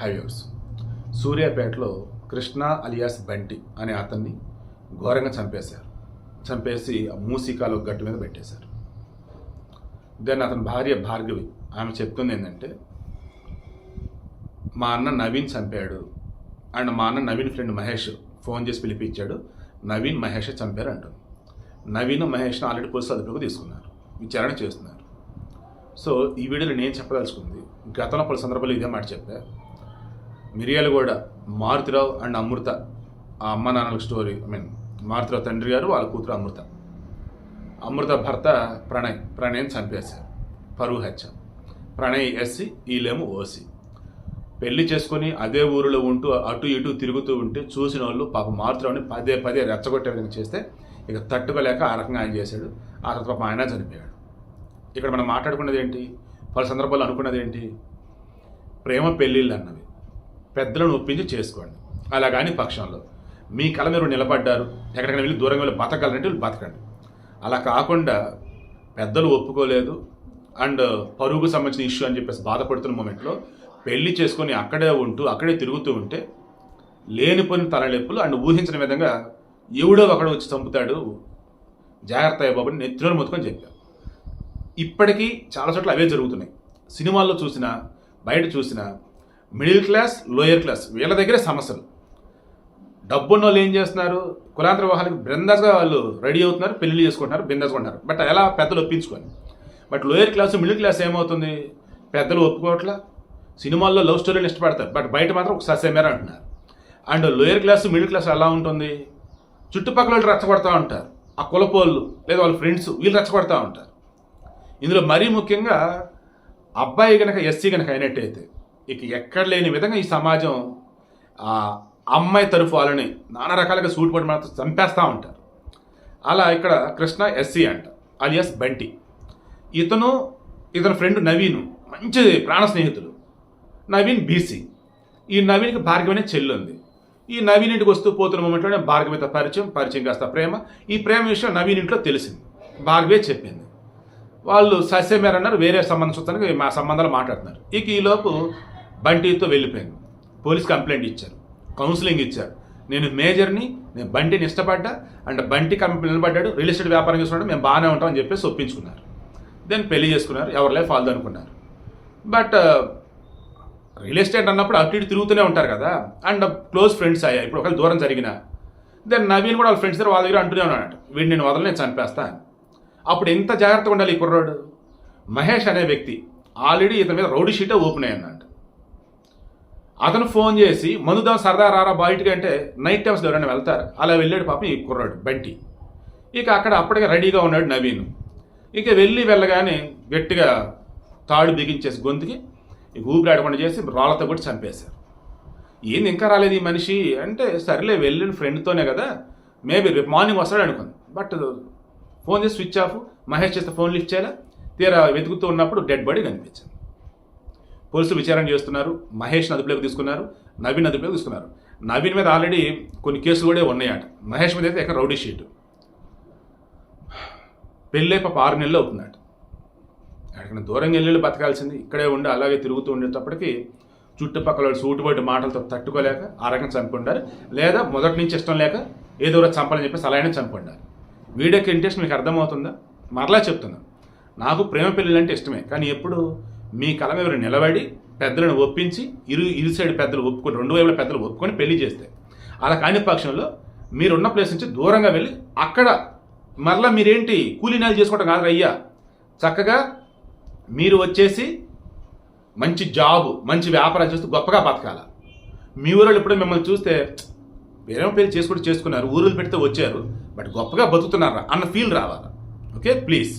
Highways సూర్యాపేటలో Krishna alias Bunty అనే అతన్ని ఘోరంగా చంపేశారు. చంపేసి ఆ మూసికాలో గట్టు మీద పెట్టేశారు. దెన్ అతని భార్య భార్గవి ఆమె చెప్తుంది ఏంటంటే మా అన్న నవీన్ చంపాడు అండ్ మా అన్న నవీన్ ఫ్రెండ్ మహేష్ ఫోన్ చేసి పిలిపించాడు నవీన్ మహేష్ చంపారు అంటుంది. నవీన్ మహేష్ని ఆల్రెడీ పోలీసు అదుపులోకి తీసుకున్నారు విచారణ చేస్తున్నారు. సో ఈ వీడియోలో నేను చెప్పదలుచుకుంది గతంలో పలు సందర్భాలు ఇదే మాట చెప్పా. మిరియాలు కూడా. మారుతిరావు అండ్ అమృత. ఆ అమ్మ నాన్నల స్టోరీ ఐ మీన్ మారుతిరావు తండ్రి గారు వాళ్ళ కూతురు అమృత. అమృత భర్త ప్రణయ్. ప్రణయ్ని చంపేశారు. పరువు హత్య. ప్రణయ్ ఎస్సి ఈలేము ఓసి. పెళ్ళి చేసుకొని అదే ఊరిలో ఉంటూ అటు ఇటు తిరుగుతూ ఉంటే చూసిన వాళ్ళు పాప మారుతురావుని పదే పదే రెచ్చగొట్టే విధంగా చేస్తే ఇక తట్టుకోలేక ఆ రకంగా ఆయన చేశాడు. ఆ తర్వాత పాప ఆయన చనిపోయాడు. ఇక్కడ మనం మాట్లాడుకున్నది ఏంటి? పలు సందర్భాల్లో అనుకున్నది ఏంటి? ప్రేమ పెళ్ళిళ్ళు అన్నవి. పెద్దలను ఒప్పించి చేసుకోండి. అలా కానీ పక్షంలో. మీ కళ మీరు నిలబడ్డారు. ఎక్కడికైనా వెళ్ళి దూరంగా వెళ్ళి బతకాలంటే వీళ్ళు బతకండి. అలా కాకుండా పెద్దలు ఒప్పుకోలేదు. అండ్ పరుగుకు సంబంధించిన ఇష్యూ అని చెప్పేసి బాధపడుతున్న మూమెంట్లో పెళ్ళి చేసుకొని అక్కడే ఉంటూ అక్కడే తిరుగుతూ ఉంటే లేనిపోయిన తలనొప్పులు అండ్ ఊహించిన విధంగా ఎవడో ఒకడు వచ్చి చంపుతాడు. జాగ్రత్త అయ్యబాబుని నెత్తిలోని నెత్తిలో మొత్తుకొని చెప్పారు ఇప్పటికీ చాలా చోట్ల అవే జరుగుతున్నాయి. సినిమాల్లో చూసినా బయట చూసినా మిడిల్ క్లాస్ లోయర్ క్లాస్ వీళ్ళ దగ్గరే సమస్యలు. డబ్బున్న వాళ్ళు ఏం చేస్తున్నారు? కులాంతర వివాహాలకు బృందాస్గా వాళ్ళు రెడీ అవుతున్నారు పెళ్ళి చేసుకుంటున్నారు బిందాసుకుంటున్నారు బట్ ఎలా పెద్దలు ఒప్పించుకొని but lower class middle class ఏమవుతుంది? పెద్దలు ఒప్పుకోవట్లా? సినిమాల్లో లవ్ స్టోరీలు ఇష్టపడతారు. బట్ బయట మాత్రం ఒక ససేమేర అంటున్నారు. And lower class middle class ఎలా ఉంటుంది? చుట్టుపక్కల వాళ్ళు రెచ్చగొడతా ఉంటారు. ఆ కులపోళ్ళు లేదా వాళ్ళ ఫ్రెండ్స్ వీళ్ళు రెచ్చగొడతా ఉంటారు. ఇందులో మరీ ముఖ్యంగా అబ్బాయి కనుక ఎస్సీ కనుక అయినట్టయితే ఇక ఎక్కడ లేని విధంగా ఈ సమాజం ఆ అమ్మాయి తరఫు వాళ్ళని నానా రకాలుగా సూట్ పడి మాత్రం చంపేస్తూ ఉంటారు. అలా ఇక్కడ కృష్ణ ఎస్సీ అంట అలియాస్ బంటి. ఇతను ఇతని ఫ్రెండ్ నవీన్ మంచి ప్రాణ స్నేహితులు. నవీన్ బీసీ. ఈ నవీన్కి భార్గవనే అనే చెల్లి ఉంది ఈ నవీన్ ఇంటికి వస్తూ పోతున్న మూమెంట్లోనే భార్గవితో పరిచయం పరిచయం కాస్త ప్రేమ. ఈ ప్రేమ విషయం నవీన్ ఇంట్లో తెలిసింది. భార్గవే చెప్పింది. వాళ్ళు సస్యమేర అన్నారు వేరే సంబంధం చూస్తానికి మా సంబంధాలు మాట్లాడుతున్నారు. ఇక ఈలోపు బంటితో వెళ్ళిపోయింది పోలీస్ కంప్లైంట్ ఇచ్చారు. కౌన్సిలింగ్ ఇచ్చారు. నేను మేజర్ని నేను బంటిని ఇష్టపడ్డా అండ్ బంటి కంపెనీ నిలబడ్డాడు. రియల్ ఎస్టేట్ వ్యాపారం చేసుకున్నాడు మేము బాగానే ఉంటాం అని చెప్పేసి ఒప్పించుకున్నారు. దెన్ పెళ్ళి చేసుకున్నారు. ఎవరి లైఫ్ వాళ్ళది అనుకున్నారు. బట్ uh, రియల్ ఎస్టేట్ అన్నప్పుడు అటు ఇటు తిరుగుతూనే ఉంటారు కదా. అండ్ క్లోజ్ ఫ్రెండ్స్ అయ్యా. ఇప్పుడు ఒకవేళ దూరం జరిగిన. దెన్ నవీన్ కూడా వాళ్ళ ఫ్రెండ్స్ దగ్గర వాళ్ళ దగ్గర అంటూనే ఉన్నాడు. వీడిని నేను వదలని నేను చంపేస్తా అని. అప్పుడు ఎంత జాగ్రత్తగా ఉండాలి ఈ కుర్రాడు? మహేష్ అనే వ్యక్తి. ఆల్రెడీ ఇతని మీద రౌడీ షీటే ఓపెన్ అయ్యిందంట అతను ఫోన్ చేసి మందుదాం సరదా రారా బయటికి అంటే నైట్ టైమ్స్ ఎవరైనా వెళ్తారు? అలా వెళ్ళాడు పాపం ఈ కుర్రాడు బంటి. ఇక అక్కడ అప్పటికే రెడీగా ఉన్నాడు నవీన్. ఇక వెళ్ళి వెళ్ళగానే గట్టిగా తాడు బిగించేసి గొంతుకి ఇక ఊపిరాడకుండా చేసి రాళ్ళతో కూడా చంపేశారు. ఏంది ఇంకా రాలేదు ఈ మనిషి? అంటే సరేలే వెళ్ళిన ఫ్రెండ్తోనే కదా. మేబీ రేపు మార్నింగ్ వస్తాడు అనుకుంది. బట్ ఫోన్ చేసి స్విచ్ ఆఫ్ మహేష్ చేస్తే ఫోన్ లిఫ్ట్ చేయాలా? తీరా వెతుకుతూ ఉన్నప్పుడు డెడ్ బాడీ కనిపించింది. పోలీసులు విచారణ చేస్తున్నారు మహేష్ని అదుపులోకి తీసుకున్నారు నవీన్ అదుపులోకి తీసుకున్నారు. నవీన్ మీద ఆల్రెడీ కొన్ని కేసులు కూడా ఉన్నాయట. మహేష్ మీద అయితే ఎక్కడ రౌడీ షీట్? పెళ్ళే పాప ఆరు నెలలు అవుతుందట. ఎక్కడికైనా దూరంగా వెళ్ళి బతకాల్సింది ఇక్కడే ఉండి అలాగే తిరుగుతూ ఉండేటప్పటికి చుట్టుపక్కల వాళ్ళు సూటుబడి మాటలతో తట్టుకోలేక ఆ రకంగా చంపుకుంటారు లేదా మొదటి నుంచి ఇష్టం లేక ఏదో ఒకటి చంపాలని చెప్పేసి అలాగే చంపుకుంటారు వీడియోకి ఇంట్రెస్ట్ మీకు అర్థమవుతుందా? మరలా చెప్తున్నా. నాకు ప్రేమ పెళ్ళిళ్ళు అంటే ఇష్టమే కానీ ఎప్పుడు మీ కళ మీద నిలబడి పెద్దలను ఒప్పించి ఇరు ఇరు సైడ్ పెద్దలు ఒప్పుకొని రెండు వైపుల పెద్దలు ఒప్పుకొని పెళ్ళి చేస్తే అలా కాని పక్షంలో మీరున్న ప్లేస్ నుంచి దూరంగా వెళ్ళి అక్కడ మరలా మీరేంటి కూలీనాలు చేసుకోవటం చేసుకోవడం కాదు అయ్యా. చక్కగా మీరు వచ్చేసి మంచి జాబ్ మంచి వ్యాపారం చేస్తూ గొప్పగా బతకాల. మీ ఊరోళ్ళు ఇప్పుడు మిమ్మల్ని చూస్తే వేరే పేరు చేసుకుంటూ చేసుకున్నారు ఊరులు పెడితే వచ్చారు బట్ గొప్పగా బతుకుతున్నారా అన్న ఫీల్ రావాలా. ఓకే? ప్లీజ్.